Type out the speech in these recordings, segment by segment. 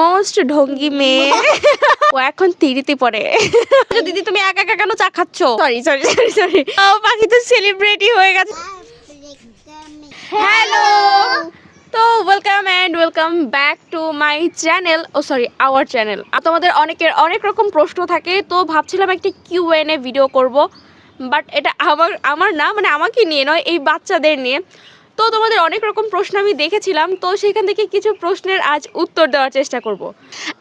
Most ঢঙ্গি মেয়ে। ও এখন তিরিতে পড়ে। আচ্ছা, দিদি তুমি একা একা কেন চা খাচ্ছ? সরি সরি সরি সরি পাখি তো সেলিব্রিটি হয়ে গেছে। হ্যালো তো welcome and welcome back to my channel O sorry our channel তোমাদের অনেকের অনেক রকম প্রশ্ন থাকে তো ভাবছিলাম একটি কিউ এন এ ভিডিও করব। বাট এটা আমার আমার না মানে আমাকে নিয়ে নয় এই বাচ্চাদের নিয়ে। তো তোমাদের অনেক রকম প্রশ্ন আমি দেখেছিলাম তো সেখান থেকে কিছু প্রশ্নের আজ উত্তর দেওয়ার চেষ্টা করব।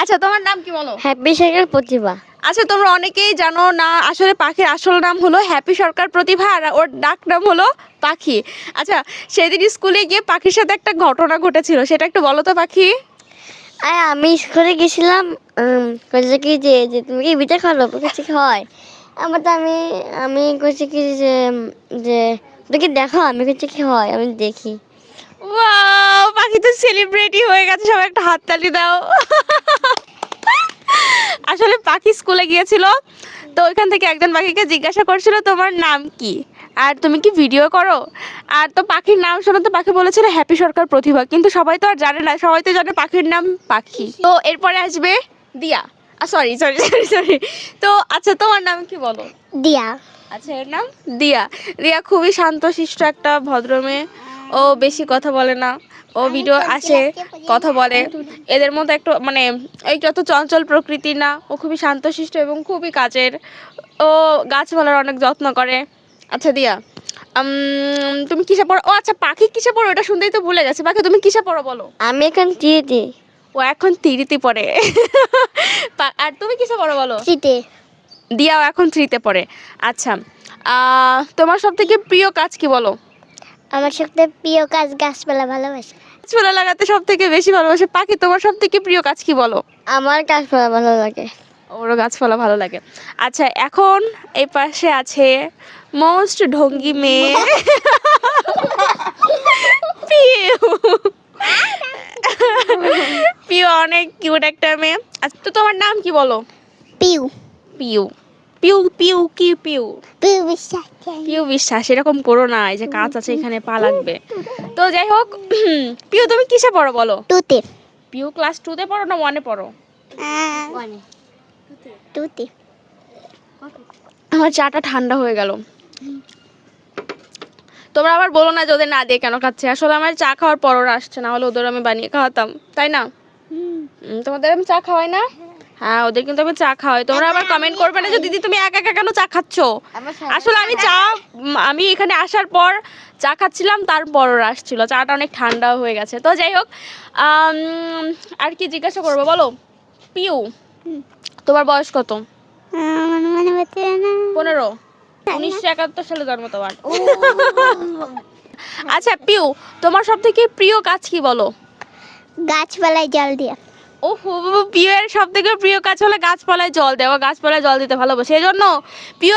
আচ্ছা তোমার নাম কি বলো? Happy cycle Pratibha. আচ্ছা তোমরা অনেকেই জানো না আসলে পাখির আসল নাম হলো হ্যাপি সরকার প্রতিভা আর ওর ডাক নাম হলো পাখি। আচ্ছা সেদিন স্কুলে গিয়ে পাখির সাথে একটা ঘটনা ঘটেছিল সেটা একটু বলো তো পাখি। আমি স্কুলে গেছিলাম কইছে কি যে যে তুমি কি বলছে কি হয়। আমার তো আমি আমি কইছি কি যে যে কি দেখো আমি কইছি কি হয় আমি দেখি। ওয়াও পাখি তো সেলিব্রিটি হয়ে গেছে সবাই একটা হাততালি দাও। আসলে পাখি স্কুলে গিয়েছিল তো ওইখান থেকে একজন পাখিকে জিজ্ঞাসা করছিল তোমার নাম কি? আর তুমি কি ভিডিও করো? আর তো পাখির নাম শুনে তো পাখি বলেছিল হ্যাপি সরকার প্রতিভা কিন্তু সবাই তো আর জানে না সবাই তো জানে পাখির নাম পাখি। তো এরপরে আসবে দিয়া। সরি সরি সরি সরি তো আচ্ছা তোমার নাম কি বলো? দিয়া। আচ্ছা এর নাম দিয়া। দিয়া খুবই শান্তশিষ্ট একটা ভদ্র মেয়ে ও বেশি কথা বলে না। ও ভিডিও আসে কথা বলে। এদের মধ্যে একটু মানে এই যত চঞ্চল প্রকৃতি না ও খুবই শান্তশিষ্ট এবং খুবই কাজের। ও গাছপালার অনেক যত্ন করে। আচ্ছা দিয়া তুমি কিসে পড়ো? ও আচ্ছা পাখি কিসে পড়ো? এটা শুনতেই তো ভুলে গেছে। পাখি তুমি কিসে পড়ো বলো? আমি এখন টিতে ও এখন তিরিতি পড়ে। আর তুমি কিসে পড়ো বলো? টিতে দিয়াও এখন থ্রিতে পড়ে। আচ্ছা তোমার সব থেকে প্রিয় কাজ কি বলো? আমার সব থেকে প্রিয় কাজ গাছপালা ভালোবাসে। গাছপালা লাগাতে সব থেকে বেশি ভালোবাসে। পাখি তোমার সব থেকে প্রিয় কাজ কি বলো? আমার গাছপালা ভালো লাগে। ওরও গাছপালা ভালো লাগে। আচ্ছা এখন এই পাশে আছে মোস্ট ঢঙ্গি মেয়ে। পিউ পিউ অনেক কিউট একটা মেয়ে। আচ্ছা তো তোমার নাম কি বলো? পিউ। পিউ। পিউ পিউ কি পিউ? পিউ বিশ্বাস পিউ। বিশ্বাস এরকম করো না এই যে কাজ আছে এখানে পা লাগবে। তো যাই হোক পিউ তুমি কিসে পড়ো বলো? টুতে। পিউ ক্লাস টুতে পড়ো না ওয়ানে পড়ো? টুতে। আমার চাটা ঠান্ডা হয়ে গেল। তোমরা আবার বলো না যে ওদের না দিয়ে কেন খাচ্ছে। আসলে আমার চা খাওয়ার পরও আসছে না হলে ওদের আমি বানিয়ে খাওয়াতাম তাই না? তোমাদের আমি চা খাওয়াই না? হ্যাঁ ওদের কিন্তু আমি চা খাওয়াই তোমরা আবার কমেন্ট করবে না যে দিদি তুমি একা একা কেন চা খাচ্ছ? আসলে আমি চা আমি এখানে আসার পর চা খাচ্ছিলাম তারপর আসছিল চাটা অনেক ঠান্ডা হয়ে গেছে। তো যাই হোক আর কি জিজ্ঞাসা করব বলো? পিউ তোমার বয়স কত? পনেরো। উনিশশো একাত্তর সালে জন্ম তোমার। আচ্ছা পিউ তোমার সব থেকে প্রিয় কাজ কি বলো? গাছপালায় জল দিয়া। ও সব থেকে প্রিয় কাজ হলো গাছপালায় জল দেওয়া গাছপালায় জল দিতে ভালোবাসে। এই জন্য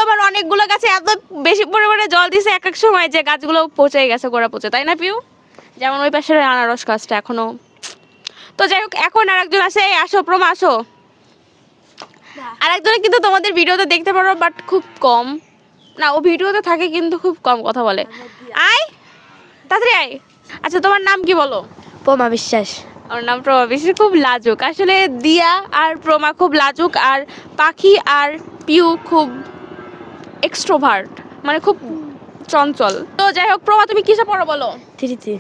আবার অনেকগুলো গাছে এত বেশি পরিমাণে জল দিছে এক এক সময় যে গাছগুলো পচে গেছে গোড়া পচে। তাই না পিউ? যেমন ওই পাশের আনারস গাছটা এখনও। তো যাই হোক এখন আর একজন এই আসো প্রমা আসো। আর একজনে কিন্তু তোমাদের ভিডিওতে দেখতে পারো বাট খুব কম। না ও ভিডিওতে থাকে কিন্তু খুব কম কথা বলে। আয় তাড়াতাড়ি আয়। আচ্ছা তোমার নাম কি বলো? পোমা বিশ্বাস। ওর নাম প্রমা বেশি খুব লাজুক। আসলে দিয়া আর প্রমা খুব লাজুক আর পাখি আর পিউ খুব এক্সট্রোভার্ট মানে খুব চঞ্চল। তো যাই হোক প্রমা তুমি কিসে পড়ো বলো? থ্রিতে।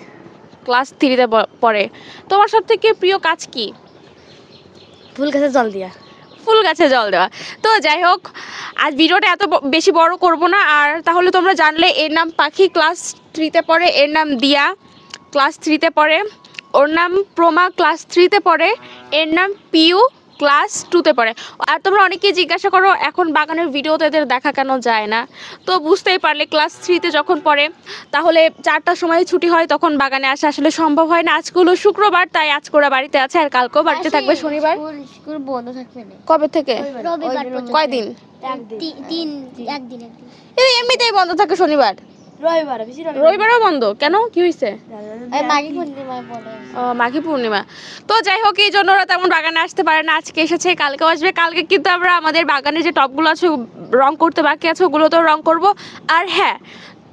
ক্লাস থ্রিতে পড়ে। তোমার সব থেকে প্রিয় কাজ কি? ফুল গাছে জল দিয়া। ফুল গাছে জল দেওয়া। তো যাই হোক আজ ভিডিওটা এত বেশি বড় করব না। আর তাহলে তোমরা জানলে এর নাম পাখি ক্লাস থ্রিতে পড়ে। এর নাম দিয়া ক্লাস থ্রিতে পড়ে। ওর নাম প্রমা ক্লাস থ্রিতে পড়ে এর নাম পিউ ক্লাস টুতে পড়ে। আর তোমরা অনেকেই জিজ্ঞাসা করো এখন বাগানের ভিডিওতে এদের দেখা কেন যায় না? তো বুঝতেই পারলে ক্লাস থ্রিতে যখন পড়ে তাহলে চারটার সময় ছুটি হয় তখন বাগানে আসা আসলে সম্ভব হয় না। আজকে হলো শুক্রবার তাই আজকে ওরা বাড়িতে আছে আর কালকেও বাড়িতে থাকবে শনিবার। স্কুল বন্ধ থাকবে না। কবে থেকে? কয়দিন? তিন একদিন। একদিন এমনিতেই বন্ধ থাকে শনিবার? রবিবার রবিবারও বন্ধ? কেন? কি হয়েছে মাঘী পূর্ণিমা ও মাঘী পূর্ণিমা। তো যাই হোক এই জন্য ওরা তেমন বাগানে আসতে পারে না। আজকে এসেছে কালকেও আসবে। কালকে কিন্তু আমরা আমাদের বাগানে যে টপগুলো আছে রং করতে বাকি আছে ওগুলো তো রং করব। আর হ্যাঁ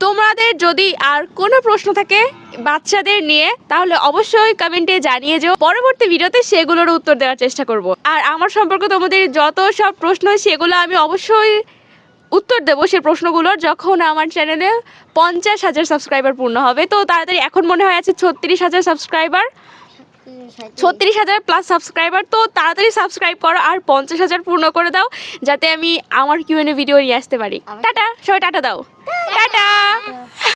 তোমাদের যদি আর কোনো প্রশ্ন থাকে বাচ্চাদের নিয়ে তাহলে অবশ্যই কমেন্টে জানিয়ে যেও। পরবর্তী ভিডিওতে সেগুলোর উত্তর দেওয়ার চেষ্টা করব। আর আমার সম্পর্কে তোমাদের যত সব প্রশ্ন সেগুলো আমি অবশ্যই উত্তর দেবো সেই প্রশ্নগুলোর যখন আমার চ্যানেলে পঞ্চাশ হাজার সাবস্ক্রাইবার পূর্ণ হবে। তো তাড়াতাড়ি এখন মনে হয় আছে ছত্রিশ হাজার সাবস্ক্রাইবার ছত্রিশ হাজার প্লাস সাবস্ক্রাইবার তো তাড়াতাড়ি সাবস্ক্রাইব করো আর পঞ্চাশ হাজার পূর্ণ করে দাও যাতে আমি আমার কিউএনএ ভিডিও নিয়ে আসতে পারি। টাটা সবাই টাটা দাও। টাটা।